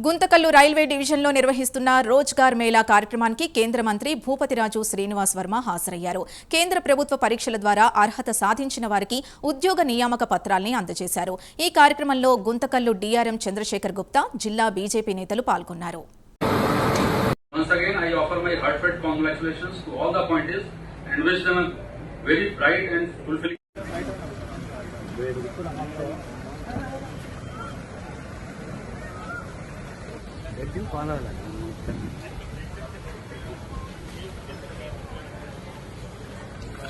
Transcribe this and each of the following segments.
Guntakal railway డివిజన్లో నిర్వహిస్తున్న రోజ్గార్ మేళా కార్యక్రమానికి కేంద్ర మంత్రి భూపతిరాజు శ్రీనివాస్ వర్మ హాజరయ్యారు కేంద్ర ప్రభుత్వ పరీక్షల ద్వారా అర్హత సాధించిన వారికి ఉద్యోగ నియామక పత్రాల్ని అందజేశారు ఈ కార్యక్రమంలో గుంతకల్లు డీఆర్ఎం చంద్రశేఖర్ గుప్తా జిల్లా బీజేపీ నేతలు పాల్గొన్నారు Once again, I offer my heartfelt congratulations to all the appointees and wish them a very bright and fulfilling.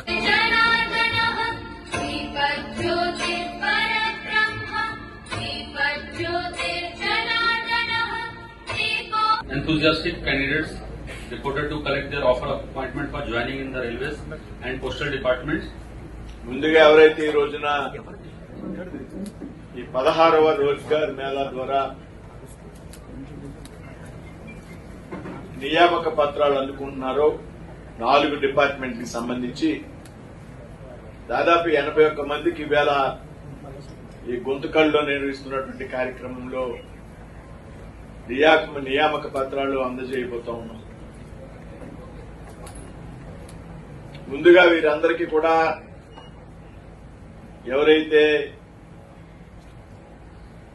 जनार्दनः श्रीपज्योतिर्परब्रह्म श्रीपज्योतिर्जनार्दनः श्रीको Enthusiastic candidates reported to collect their offer of appointment for joining in the railways and postal departments. ముందుగా ఎవరైతే ఈ రోజున ఈ పదహారవ రోజ్గార్ మేళా ద్వారా నియామక పత్రాలు అందుకుంటున్నారో నాలుగు డిపార్ట్మెంట్కి సంబంధించి దాదాపు ఎనభై ఒక్క మందికి ఇవాళ ఈ గొంతుకల్లో నిర్వహిస్తున్నటువంటి కార్యక్రమంలో నియామక నియామక పత్రాలు అందజేయబోతా ఉన్నాం. ముందుగా వీరందరికీ కూడా ఎవరైతే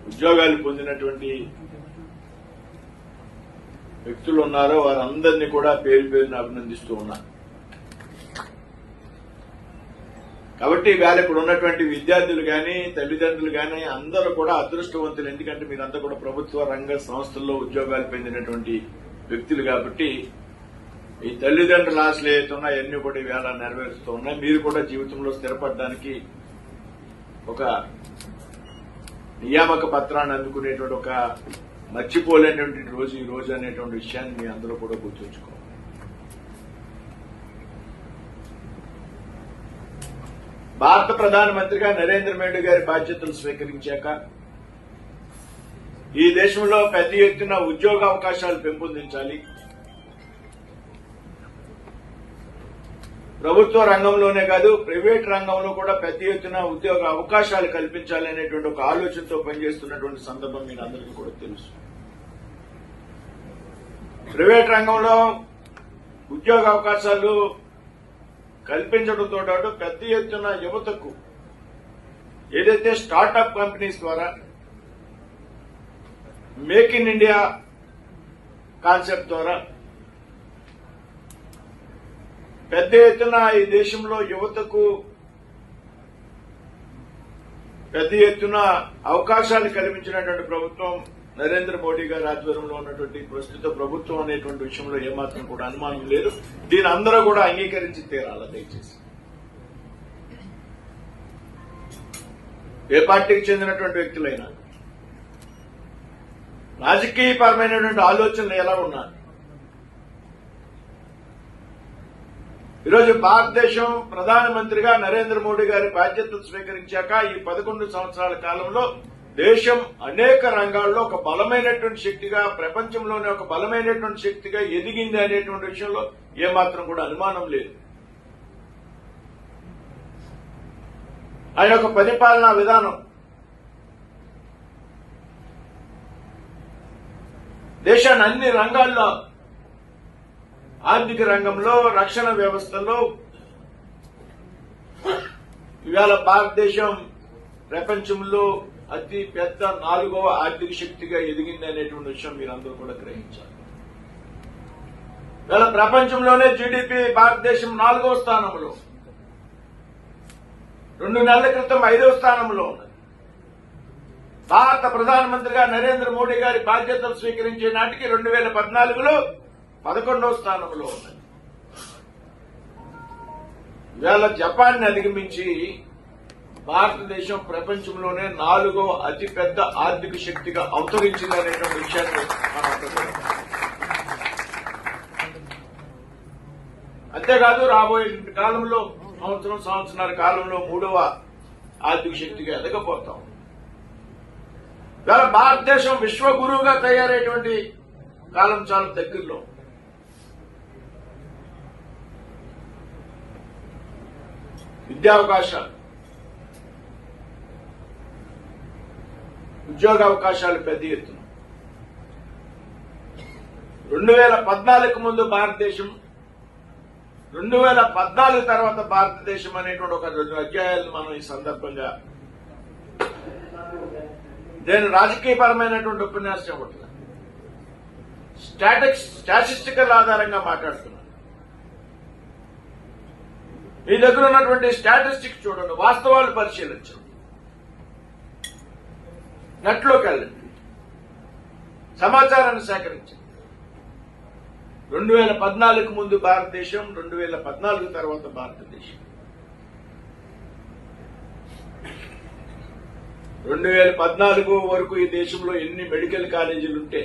ఉద్యోగాలు పొందినటువంటి వ్యక్తులు ఉన్నారో వారందరినీ కూడా పేరు పేరుని అభినందిస్తూ ఉన్నాను కాబట్టి వేళ ఇక్కడ ఉన్నటువంటి విద్యార్థులు కానీ తల్లిదండ్రులు కానీ అందరూ కూడా అదృష్టవంతులు. ఎందుకంటే మీరంతా కూడా ప్రభుత్వ రంగ సంస్థల్లో ఉద్యోగాలు పొందినటువంటి వ్యక్తులు కాబట్టి ఈ తల్లిదండ్రుల ఆశలు ఏవైతే ఎన్ని కూడా ఈవేళ నెరవేరుస్తూ ఉన్నాయి. మీరు కూడా జీవితంలో స్థిరపడడానికి ఒక నియామక పత్రాన్ని అందుకునేటువంటి ఒక మర్చిపోలేనటువంటి రోజు ఈ రోజు అనేటువంటి విషయాన్ని మీ అందరూ కూడా గుర్తుంచుకోవాలి. భారత ప్రధానమంత్రిగా నరేంద్ర మోడీ గారి బాధ్యతలు స్వీకరించాక ఈ దేశంలో పెద్ద ఎత్తున ఉద్యోగ అవకాశాలు పెంపొందించాలి. ప్రభుత్వ రంగంలోనే కాదు ప్రైవేట్ రంగంలో కూడా పెద్ద ఎత్తున ఉద్యోగ అవకాశాలు కల్పించాలనేటువంటి ఒక ఆలోచనతో పనిచేస్తున్నటువంటి సందర్భం మీకు అందరికీ కూడా తెలుసు. ప్రైవేట్ రంగంలో ఉద్యోగ అవకాశాలు కల్పించడంతో పాటు పెద్ద ఎత్తున యువతకు ఏదైతే స్టార్టప్ కంపెనీస్ ద్వారా మేక్ ఇన్ ఇండియా కాన్సెప్ట్ ద్వారా పెద్ద ఎత్తున ఈ దేశంలో యువతకు పెద్ద ఎత్తున అవకాశాలు కల్పించినటువంటి ప్రభుత్వం నరేంద్ర మోడీ గారి ఆధ్వర్యంలో ఉన్నటువంటి ప్రస్తుత ప్రభుత్వం అనేటువంటి విషయంలో ఏమాత్రం కూడా అనుమానం లేదు. దీని అందరూ కూడా అంగీకరించి తీరాల దయచేసి? ఏ పార్టీకి చెందినటువంటి వ్యక్తులైనా రాజకీయపరమైనటువంటి ఆలోచనలు ఎలా ఉన్నాయి ఈరోజు భారతదేశం ప్రధానమంత్రిగా నరేంద్ర మోడీ గారి బాధ్యతలు స్వీకరించాక ఈ పదకొండు సంవత్సరాల కాలంలో దేశం అనేక రంగాల్లో ఒక బలమైనటువంటి శక్తిగా ప్రపంచంలోనే ఒక బలమైనటువంటి శక్తిగా ఎదిగింది అనేటువంటి విషయంలో ఏమాత్రం కూడా అనుమానం లేదు. ఆయన ఒక పరిపాలనా విధానం. దేశాన్ని అన్ని రంగాల్లో ఆర్థిక రంగంలో రక్షణ వ్యవస్థలో ఇవాళ భారతదేశం ప్రపంచంలో అతి పెద్ద నాలుగవ ఆర్థిక శక్తిగా ఎదిగింది అనేటువంటి విషయం మీరందరూ కూడా గ్రహించాలి. ఇవాళ ప్రపంచంలోనే జీడిపి భారతదేశం నాలుగవ స్థానంలో రెండు నెలల క్రితం ఐదవ స్థానంలో ఉన్నది. భారత ప్రధానమంత్రిగా నరేంద్ర మోడీ గారి బాధ్యతలు స్వీకరించే నాటికి రెండు వేల పద్నాలుగులో పదకొండవ స్థానంలో ఉన్నది. ఇవాళ జపాన్ అధిగమించి భారతదేశం ప్రపంచంలోనే నాలుగో అతిపెద్ద ఆర్థిక శక్తిగా అవతరించింది అనేటువంటి విషయాన్ని అంతేకాదు రాబోయే కాలంలో సంవత్సరం సంవత్సరాల కాలంలో మూడవ ఆర్థిక శక్తిగా ఎదగపోతాం ఇవాళ భారతదేశం విశ్వగురువుగా తయారైనటువంటి కాలం చాలా దగ్గరలో. విద్యావకాశాలు. ఉద్యోగ అవకాశాలు పెద్ద ఎత్తున. రెండు వేల పద్నాలుగు ముందు భారతదేశం రెండు వేల పద్నాలుగు తర్వాత భారతదేశం అనేటువంటి ఒక రెండు అధ్యాయాలను మనం ఈ సందర్భంగా నేను రాజకీయపరమైనటువంటి ఉపన్యాసం ఇవ్వట్లేదు స్టాటిక్స్ స్టాటిస్టికల్ ఆధారంగా మాట్లాడుతున్నాను. మీ దగ్గర ఉన్నటువంటి స్టాటిస్టిక్స్ చూడండి వాస్తవాలు పరిశీలించండి. నెట్లోకి వెళ్ళండి సమాచారాన్ని సేకరించండి. రెండు వేల పద్నాలుగు ముందు భారతదేశం రెండు వేల పద్నాలుగు తర్వాత భారతదేశం. రెండు వేల పద్నాలుగు వరకు ఈ దేశంలో ఎన్ని మెడికల్ కాలేజీలు ఉంటే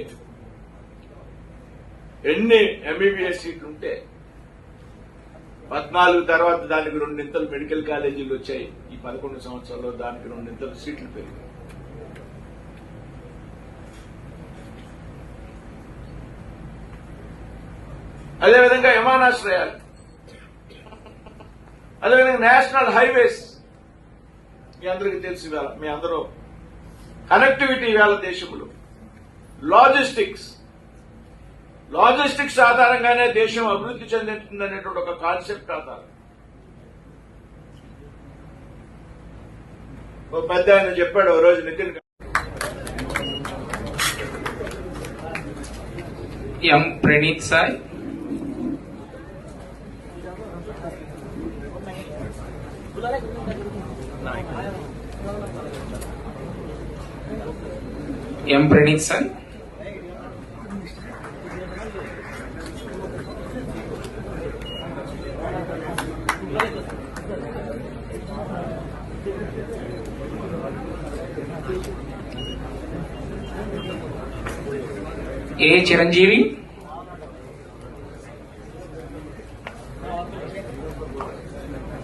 ఎన్ని ఎంబీబీఎస్ సీట్లు ఉంటే పద్నాలుగు తర్వాత దానికి రెండింతలు మెడికల్ కాలేజీలు వచ్చాయి. ఈ పదకొండు సంవత్సరాల్లో దానికి రెండింతలు సీట్లు పెరిగాయి. అదేవిధంగా విమానాశ్రయాలు. అదేవిధంగా నేషనల్ హైవేస్. మీ అందరికీ తెలుసు ఇవాళ మీ అందరూ. కనెక్టివిటీ ఇవాళ దేశంలో. లాజిస్టిక్స్. లాజిస్టిక్స్ ఆధారంగానే దేశం అభివృద్ధి చెందుతుందనేటువంటి ఒక కాన్సెప్ట్ ఆధారం. ఓ పెద్ద ఆయన చెప్పాడు ఓ రోజు నితిన్ ఎం ప్రణీత్ సాయ్. ఎం ప్రణీత్ సాయ్. ఏ చిరంజీవి